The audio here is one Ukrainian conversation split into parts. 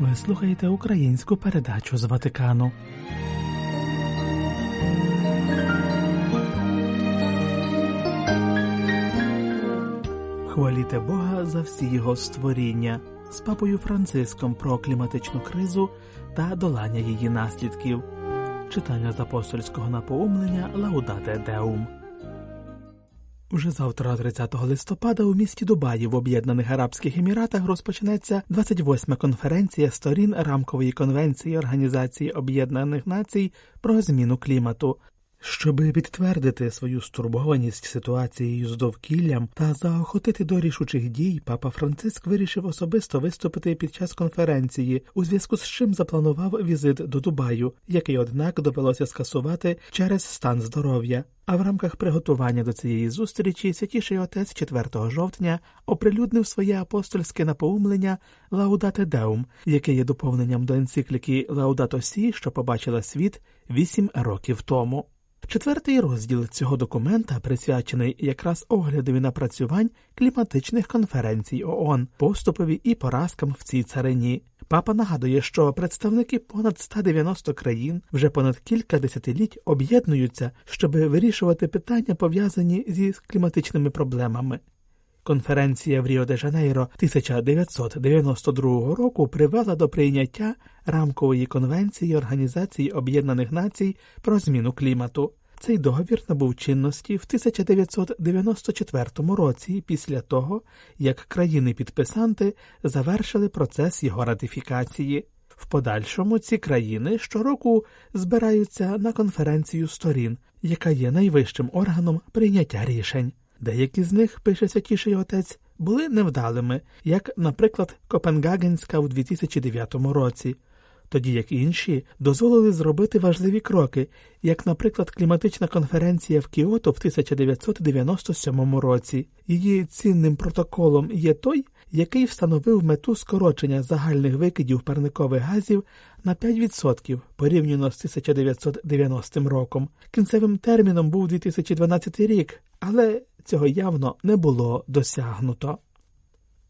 Ви слухаєте українську передачу з Ватикану. Хваліте Бога за всі його створіння з папою Франциском про кліматичну кризу та долання її наслідків. Читання з апостольського напоумлення Лаудате Деум. Уже завтра, 30 листопада, у місті Дубаї в Об'єднаних Арабських Еміратах розпочнеться 28-ма конференція сторін рамкової конвенції Організації Об'єднаних Націй про зміну клімату. Щоби підтвердити свою стурбованість ситуацією з довкіллям та заохотити до рішучих дій, папа Франциск вирішив особисто виступити під час конференції, у зв'язку з чим запланував візит до Дубаю, який, однак, довелося скасувати через стан здоров'я. А в рамках приготування до цієї зустрічі святіший отець 4 жовтня оприлюднив своє апостольське напоумлення Лаудате Деум, яке є доповненням до енцикліки Лаудато Сі, що побачила світ вісім років тому. Четвертий розділ цього документа присвячений якраз оглядові напрацювань кліматичних конференцій ООН, поступові і поразкам в цій царині. Папа нагадує, що представники понад 190 країн вже понад кілька десятиліть об'єднуються, щоб вирішувати питання, пов'язані зі кліматичними проблемами. Конференція в Ріо де Жанейро 1992 року привела до прийняття рамкової конвенції Організації Об'єднаних Націй про зміну клімату. Цей договір набув чинності в 1994 році після того, як країни-підписанти завершили процес його ратифікації. В подальшому ці країни щороку збираються на конференцію сторін, яка є найвищим органом прийняття рішень. Деякі з них, пише святіший отець, були невдалими, як, наприклад, Копенгагенська у 2009 році, тоді як інші дозволили зробити важливі кроки, як, наприклад, кліматична конференція в Кіото в 1997 році. Її цінним протоколом є той, який встановив мету скорочення загальних викидів парникових газів на 5% порівняно з 1990 роком. Кінцевим терміном був 2012 рік, але цього явно не було досягнуто.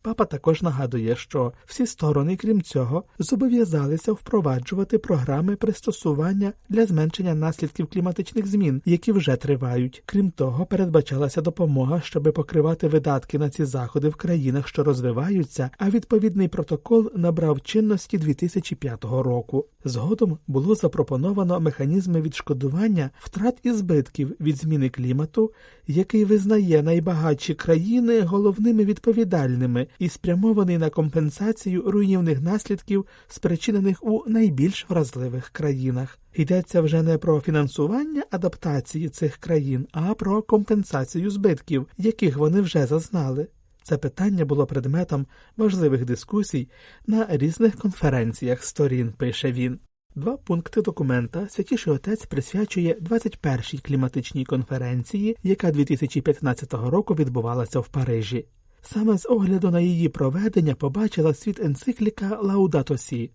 Папа також нагадує, що всі сторони, крім цього, зобов'язалися впроваджувати програми пристосування для зменшення наслідків кліматичних змін, які вже тривають. Крім того, передбачалася допомога, щоби покривати видатки на ці заходи в країнах, що розвиваються, а відповідний протокол набрав чинності 2005 року. Згодом було запропоновано механізми відшкодування втрат і збитків від зміни клімату, який визнає найбагатші країни головними відповідальними і спрямований на компенсацію руйнівних наслідків, спричинених у найбільш вразливих країнах. Йдеться вже не про фінансування адаптації цих країн, а про компенсацію збитків, яких вони вже зазнали. Це питання було предметом важливих дискусій на різних конференціях сторін, пише він. Два пункти документа Святіший Отець присвячує 21-й кліматичній конференції, яка 2015 року відбувалася в Парижі. Саме з огляду на її проведення побачила світ енцикліка Лаудато Сі.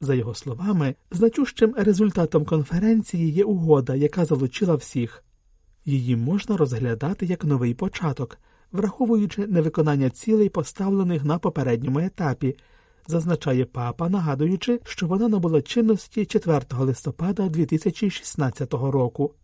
За його словами, значущим результатом конференції є угода, яка залучила всіх. Її можна розглядати як новий початок, враховуючи невиконання цілей, поставлених на попередньому етапі, зазначає папа, нагадуючи, що вона набула чинності 4 листопада 2016 року.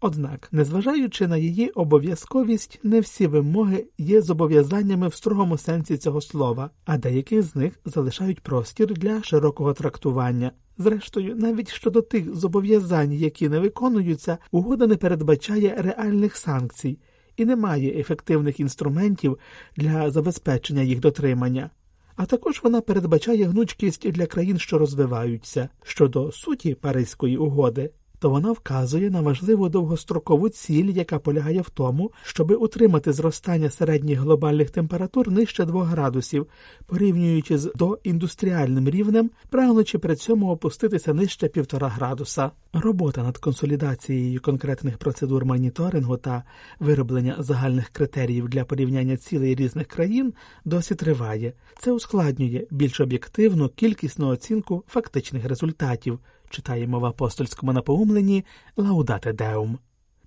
Однак, незважаючи на її обов'язковість, не всі вимоги є зобов'язаннями в строгому сенсі цього слова, а деякі з них залишають простір для широкого трактування. Зрештою, навіть щодо тих зобов'язань, які не виконуються, угода не передбачає реальних санкцій і не має ефективних інструментів для забезпечення їх дотримання. А також вона передбачає гнучкість для країн, що розвиваються щодо суті Паризької угоди то вона вказує на важливу довгострокову ціль, яка полягає в тому, щоби утримати зростання середніх глобальних температур нижче 2 градусів, порівнюючи з доіндустріальним рівнем, прагнучи при цьому опуститися нижче 1,5 градуса. Робота над консолідацією конкретних процедур моніторингу та вироблення загальних критеріїв для порівняння цілей різних країн досі триває. Це ускладнює більш об'єктивну кількісну оцінку фактичних результатів читаємо в апостольському напоумленні Лаудате Деум.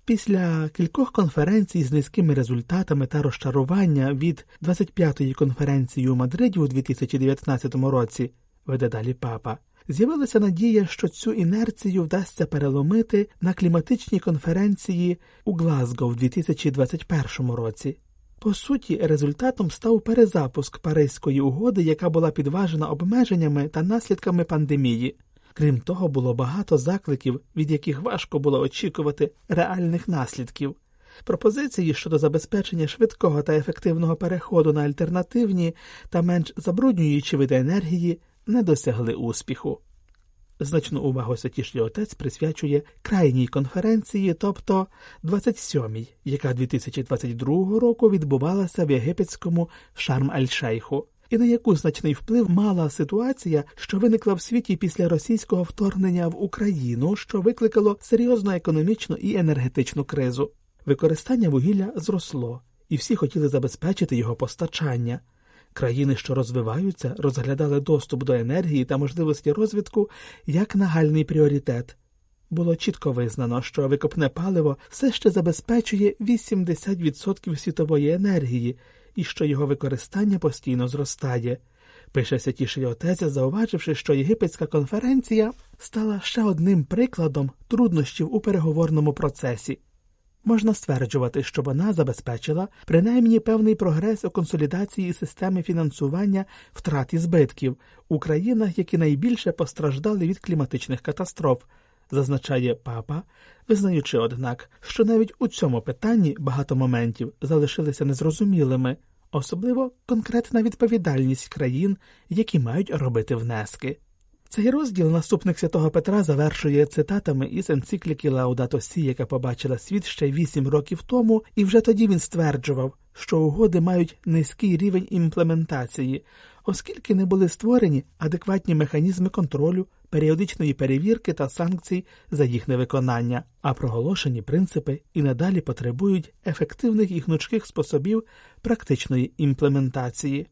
Після кількох конференцій з низькими результатами та розчарування від 25-ї конференції у Мадриді у 2019 році веде далі папа. З'явилася надія, що цю інерцію вдасться переломити на кліматичній конференції у Глазго в 2021 році. По суті, результатом став перезапуск Паризької угоди, яка була підважена обмеженнями та наслідками пандемії. Крім того, було багато закликів, від яких важко було очікувати реальних наслідків. Пропозиції щодо забезпечення швидкого та ефективного переходу на альтернативні та менш забруднюючі види енергії не досягли успіху. Значну увагу Святіший Отець присвячує крайній конференції, тобто 27-й, яка 2022 року відбувалася в єгипетському Шарм-Аль-Шейху, і на яку значний вплив мала ситуація, що виникла в світі після російського вторгнення в Україну, що викликало серйозну економічну і енергетичну кризу. Використання вугілля зросло, і всі хотіли забезпечити його постачання. Країни, що розвиваються, розглядали доступ до енергії та можливості розвитку як нагальний пріоритет. Було чітко визнано, що викопне паливо все ще забезпечує 80% світової енергії і що його використання постійно зростає. Пише святіший отець, зауваживши, що єгипетська конференція стала ще одним прикладом труднощів у переговорному процесі. Можна стверджувати, що вона забезпечила принаймні певний прогрес у консолідації системи фінансування втрат і збитків у країнах, які найбільше постраждали від кліматичних катастроф, зазначає папа, визнаючи, однак, що навіть у цьому питанні багато моментів залишилися незрозумілими, особливо конкретна відповідальність країн, які мають робити внески. Цей розділ наступник святого Петра завершує цитатами із енцикліки Лаудато Сі, яка побачила світ ще вісім років тому, і вже тоді він стверджував, що угоди мають низький рівень імплементації, оскільки не були створені адекватні механізми контролю, періодичної перевірки та санкцій за їх невиконання, а проголошені принципи і надалі потребують ефективних і гнучких способів практичної імплементації.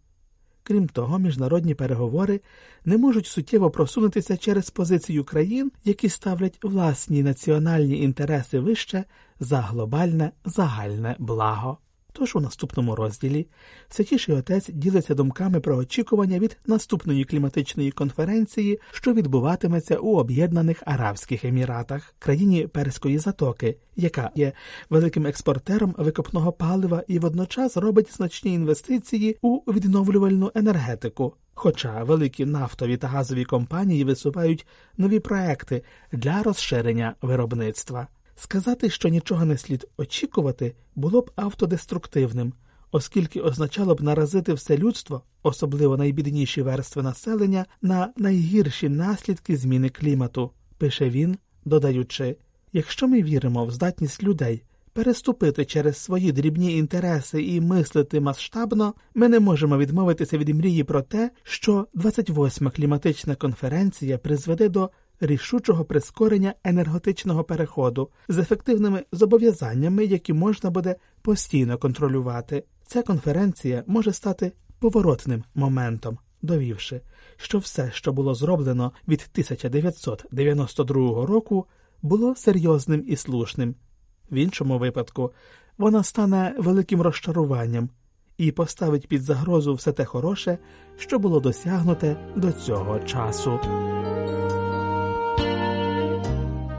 Крім того, міжнародні переговори не можуть суттєво просунутися через позицію країн, які ставлять власні національні інтереси вище за глобальне загальне благо. Тож у наступному розділі Святіший Отець ділиться думками про очікування від наступної кліматичної конференції, що відбуватиметься у Об'єднаних Арабських Еміратах, країні Перської затоки, яка є великим експортером викопного палива і водночас робить значні інвестиції у відновлювальну енергетику. Хоча великі нафтові та газові компанії висувають нові проекти для розширення виробництва. Сказати, що нічого не слід очікувати, було б автодеструктивним, оскільки означало б наразити все людство, особливо найбідніші верстви населення, на найгірші наслідки зміни клімату, пише він, додаючи якщо ми віримо в здатність людей переступити через свої дрібні інтереси і мислити масштабно, ми не можемо відмовитися від мрії про те, що 28-ма кліматична конференція призведе до рішучого прискорення енергетичного переходу з ефективними зобов'язаннями, які можна буде постійно контролювати. Ця конференція може стати поворотним моментом, довівши, що все, що було зроблено від 1992 року, було серйозним і слушним. В іншому випадку вона стане великим розчаруванням і поставить під загрозу все те хороше, що було досягнуте до цього часу.